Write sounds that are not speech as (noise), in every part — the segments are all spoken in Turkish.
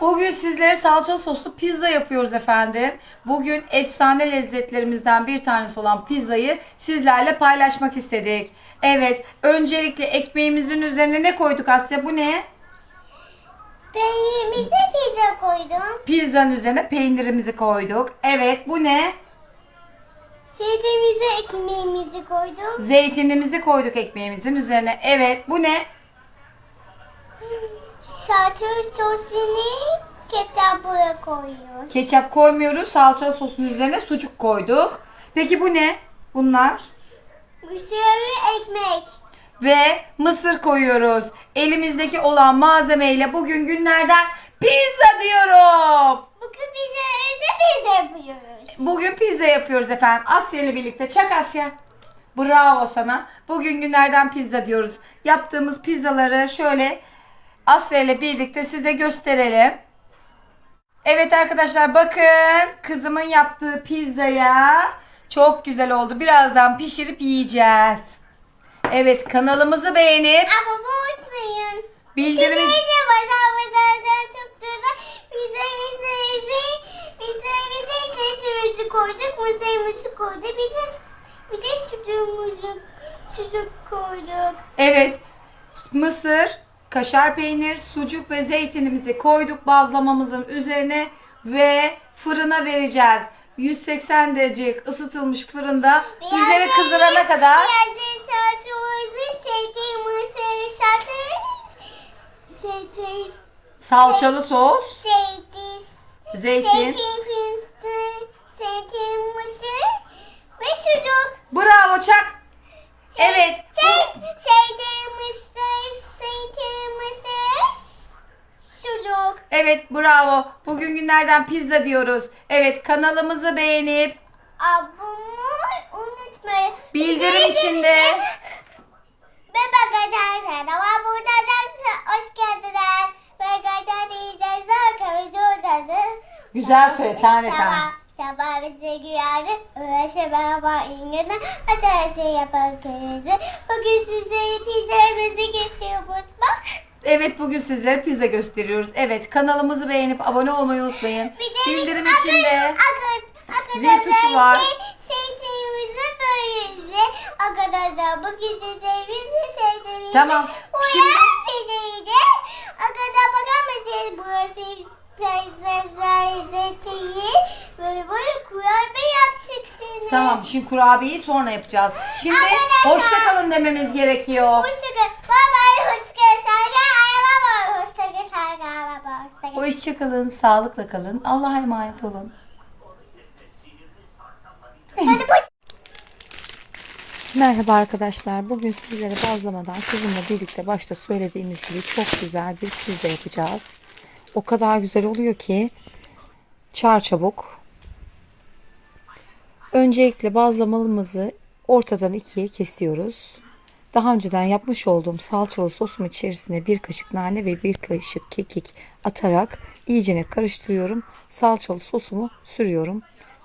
Bugün sizlere salça soslu pizza yapıyoruz efendim. Bugün efsane lezzetlerimizden bir tanesi olan pizzayı sizlerle paylaşmak istedik. Evet, öncelikle ekmeğimizin üzerine ne koyduk Asya? Bu ne? Peynirimize pizza koydum. Pizzanın üzerine peynirimizi koyduk. Evet, bu ne? Sebzemize ekmeğimizi koydum. Zeytinimizi koyduk ekmeğimizin üzerine. Evet, bu ne? (laughs) Salça sosunu ketçapı koyuyoruz. Ketçap koymuyoruz. Salça sosun üzerine sucuk koyduk. Peki bu ne? Bunlar? Mısırlı ekmek. ve mısır koyuyoruz. Elimizdeki olan malzemeyle bugün günlerden pizza diyorum. Bugün bize evde pizza yapıyoruz. Bugün pizza yapıyoruz efendim. Asya ile birlikte. Çak Asya. Bravo sana. Bugün günlerden pizza diyoruz. Yaptığımız pizzaları şöyle Asya ile birlikte size gösterelim. Evet arkadaşlar bakın kızımın yaptığı pizzaya çok güzel oldu. Birazdan pişirip yiyeceğiz. Evet kanalımızı beğenip Ama bu unutmayın. bildirimi Bize başa başa çıktığında bize bize bize bize bize sesimizi koyduk. Mısırımızı koyduk. Bize bize sütümüzü sucuk koyduk. Evet. Mısır, kaşar peynir, sucuk ve zeytinimizi koyduk bazlamamızın üzerine ve fırına vereceğiz. 180 derece ısıtılmış fırında üzeri kızarana kadar Biraz salçamızı sevdiğim mısır salçamız. Zeytin. salçalı sos, Zeytin. Zeytin. Zeytin fıstığı. Zeytin mısır. Ve sucuk. bravo çak. Evet. Zey- Zeytin Evet bravo. Bugün günlerden pizza diyoruz. Evet kanalımızı beğenip Abone unutmayın. bildirim içinde (laughs) Bebek arkadaşlar ama burada hoş geldiniz. Bebek arkadaşlar arkadaşlar. Güzel söyle, tane tane. Sabah, bize güyandı. Öğrense baba ingene. Aşağısı yaparız. Bugün size pizzamızı gösteriyoruz. Bak. Evet bugün sizlere pizza gösteriyoruz. Evet kanalımızı beğenip abone olmayı unutmayın. Bir de Bildirim içinde akıl- zil tuşu var. Şey, sesimizi böylece. Arkadaşlar bugün size sevdiğimizi. Tamam, şimdi- pizzayı. Arkadaşlar bakar mısınız? Burası zeytiyi. Böyle böyle kurabiye yapacaksınız. Tamam şimdi kurabiyeyi sonra yapacağız. Şimdi Arkadaşlar- hoşça kalın dememiz gerekiyor. Hoşçakalın. Hoşça kalın, sağlıkla kalın. Allah'a emanet olun. Merhaba arkadaşlar. Bugün sizlere bazlamadan kızımla birlikte başta söylediğimiz gibi çok güzel bir pizza yapacağız. O kadar güzel oluyor ki çar çabuk. Öncelikle bazlamalımızı ortadan ikiye kesiyoruz. Daha önceden yapmış olduğum salçalı sosum içerisine bir kaşık nane ve bir kaşık kekik atarak iyicene karıştırıyorum. Salçalı sosumu sürüyorum.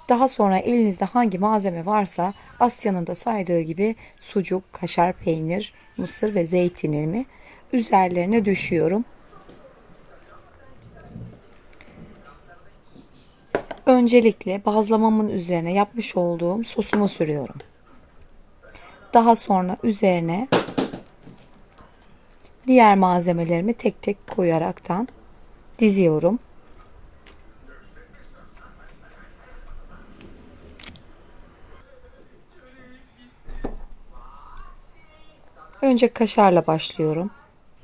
Daha sonra elinizde hangi malzeme varsa Asya'nın da saydığı gibi sucuk, kaşar peynir, mısır ve zeytinimi üzerlerine düşüyorum. Öncelikle bazlamamın üzerine yapmış olduğum sosumu sürüyorum. Daha sonra üzerine diğer malzemelerimi tek tek koyaraktan diziyorum. Önce kaşarla başlıyorum.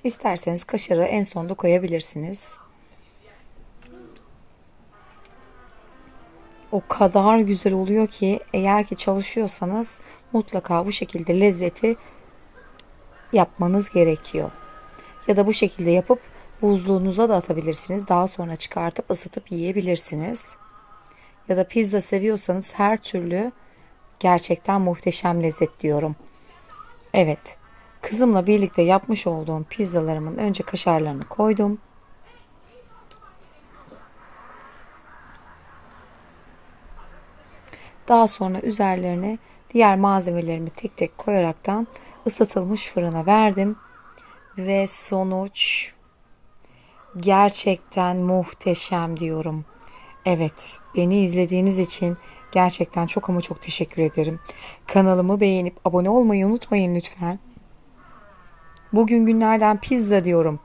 İsterseniz kaşarı en sonda koyabilirsiniz. O kadar güzel oluyor ki eğer ki çalışıyorsanız mutlaka bu şekilde lezzeti yapmanız gerekiyor. Ya da bu şekilde yapıp buzluğunuza da atabilirsiniz. Daha sonra çıkartıp ısıtıp yiyebilirsiniz. Ya da pizza seviyorsanız her türlü gerçekten muhteşem lezzet diyorum. Evet. Kızımla birlikte yapmış olduğum pizzalarımın önce kaşarlarını koydum. Daha sonra üzerlerine diğer malzemelerimi tek tek koyaraktan ısıtılmış fırına verdim. Ve sonuç gerçekten muhteşem diyorum. Evet, beni izlediğiniz için gerçekten çok ama çok teşekkür ederim. Kanalımı beğenip abone olmayı unutmayın lütfen. Bugün günlerden pizza diyorum.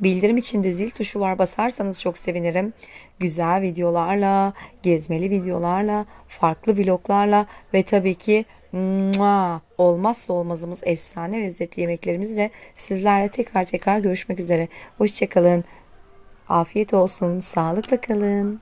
Bildirim içinde zil tuşu var basarsanız çok sevinirim. Güzel videolarla, gezmeli videolarla, farklı vloglarla ve tabii ki mua, olmazsa olmazımız efsane lezzetli yemeklerimizle sizlerle tekrar tekrar görüşmek üzere. Hoşçakalın. Afiyet olsun. Sağlıkla kalın.